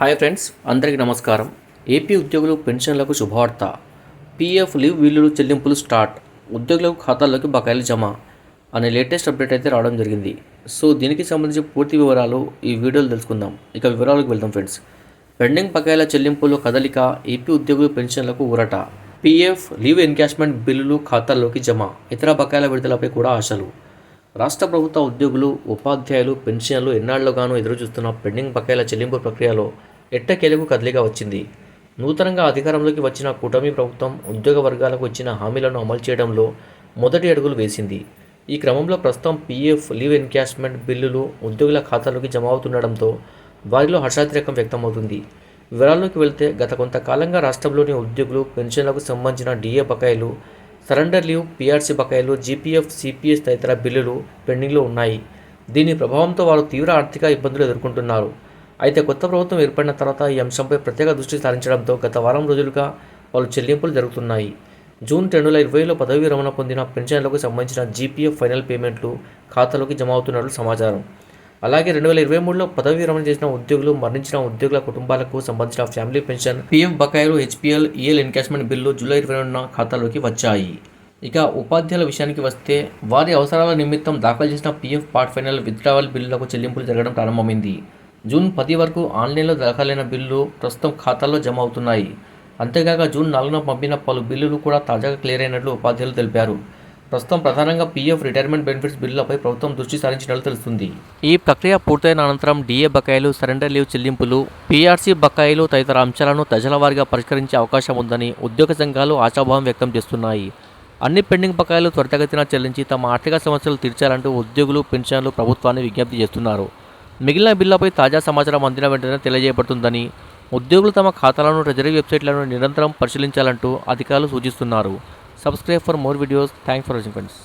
Hi friends అందరికీ నమస్కారం. AP ఉద్యోగులు పెన్షన్లకు శుభవార్త. పీఎఫ్ లీవ్ బిల్లులు చెల్లింపులు స్టార్ట్. ఉద్యోగులకు ఖాతాల్లోకి బకాయిలు జమ అనే లేటెస్ట్ అప్డేట్ అయితే రావడం జరిగింది. సో దీనికి సంబంధించి పూర్తి వివరాలు ఈ వీడియోలో తెలుసుకుందాం. ఇక వివరాలకు వెళ్దాం ఫ్రెండ్స్. పెండింగ్ బకాయిల చెల్లింపులు కదలిక ఏపీ ఉద్యోగులు పెన్షన్లకు ఊరట. పీఎఫ్ లీవ్ ఎన్కాష్మెంట్ బిల్లులు ఖాతాల్లోకి జమ. ఇతర బకాయిల విడుదలపై కూడా ఆశలు. రాష్ట్ర ప్రభుత్వ ఉద్యోగులు ఉపాధ్యాయులు పెన్షన్లు ఎన్నాళ్ళుగానూ ఎదురుచూస్తున్న పెండింగ్ బకాయిల చెల్లింపు ప్రక్రియలో ఎట్టకేలకు కదలిక వచ్చింది. నూతనంగా అధికారంలోకి వచ్చిన కూటమి ప్రభుత్వం ఉద్యోగ వర్గాలకు ఇచ్చిన హామీలను అమలు చేయడంలో మొదటి అడుగులు వేసింది. ఈ క్రమంలో ప్రస్తుతం పీఎఫ్ లీవ్ ఎన్కాష్మెంట్ బిల్లులు ఉద్యోగుల ఖాతాలోకి జమ అవుతుండడంతో వారిలో హర్షాతిరేకం వ్యక్తమవుతుంది. వివరాల్లోకి వెళ్తే గత కొంతకాలంగా రాష్ట్రంలోని ఉద్యోగులు పెన్షన్లకు సంబంధించిన డిఏ బకాయిలు సరెండర్ లీవ్ పీఆర్సీ బకాయిలు జీపీఎఫ్ సిపిఎస్ తదితర బిల్లులు పెండింగ్లో ఉన్నాయి. దీని ప్రభావంతో వారు తీవ్ర ఆర్థిక ఇబ్బందులు ఎదుర్కొంటున్నారు. అయితే కొత్త ప్రభుత్వం ఏర్పడిన తర్వాత ఈ అంశంపై ప్రత్యేక దృష్టి సారించడంతో గత వారం రోజులుగా పలు చెల్లింపులు జరుగుతున్నాయి. జూన్ రెండు వేల ఇరవైలో పదవీ విరమణ పొందిన పెన్షన్లకు సంబంధించిన జీపీఎఫ్ ఫైనల్ పేమెంట్లు ఖాతాలోకి జమ అవుతున్నట్లు సమాచారం. అలాగే రెండు వేల ఇరవై మూడులో పదవీ విరమణ చేసిన ఉద్యోగులు మరణించిన ఉద్యోగుల కుటుంబాలకు సంబంధించిన ఫ్యామిలీ పెన్షన్ పీఎఫ్ బకాయిలు HPL EL encashment bill July ఇరవై రెండున ఖాతాలోకి వచ్చాయి. ఇక ఉపాధ్యాయుల విషయానికి వస్తే వారి అవసరాల నిమిత్తం దాఖలు చేసిన పీఎఫ్ పార్ట్ ఫైనల్ విత్డ్రావల్ బిల్లులకు చెల్లింపులు జరగడం ప్రారంభమైంది. జూన్ పది వరకు ఆన్లైన్లో దాఖలైన బిల్లు ప్రస్తుతం ఖాతాల్లో జమ అవుతున్నాయి. అంతేకాక జూన్ నాలుగున పంపిన పలు బిల్లులు కూడా తాజాగా క్లియర్ అయినట్లు ఉపాధ్యాయులు తెలిపారు. ప్రస్తుతం ప్రధానంగా పీఎఫ్ రిటైర్మెంట్ బెనిఫిట్స్ బిల్లులపై ప్రభుత్వం దృష్టి సారించినట్లు తెలుస్తుంది. ఈ ప్రక్రియ పూర్తయిన అనంతరం డిఏ బకాయిలు సరెండర్ లీవ్ చెల్లింపులు పీఆర్సీ బకాయిలు తదితర అంశాలను దశల వారీగా పరిష్కరించే అవకాశం ఉందని ఉద్యోగ సంఘాలు ఆశాభావం వ్యక్తం చేస్తున్నాయి. అన్ని పెండింగ్ బకాయిలు త్వరితగతిన చెల్లించి తమ ఆర్థిక సమస్యలు తీర్చాలంటూ ఉద్యోగులు పెన్షన్లు ప్రభుత్వాన్ని విజ్ఞప్తి చేస్తున్నారు. మిగిలిన బిల్లుపై తాజా సమాచారం అందిన వెంటనే తెలియజేయబడుతుందని ఉద్యోగులు తమ ఖాతాలను ట్రెజరీ వెబ్సైట్లను నిరంతరం పరిశీలించాలంటూ అధికారులు సూచిస్తున్నారు. Subscribe for more videos. Thanks for watching friends.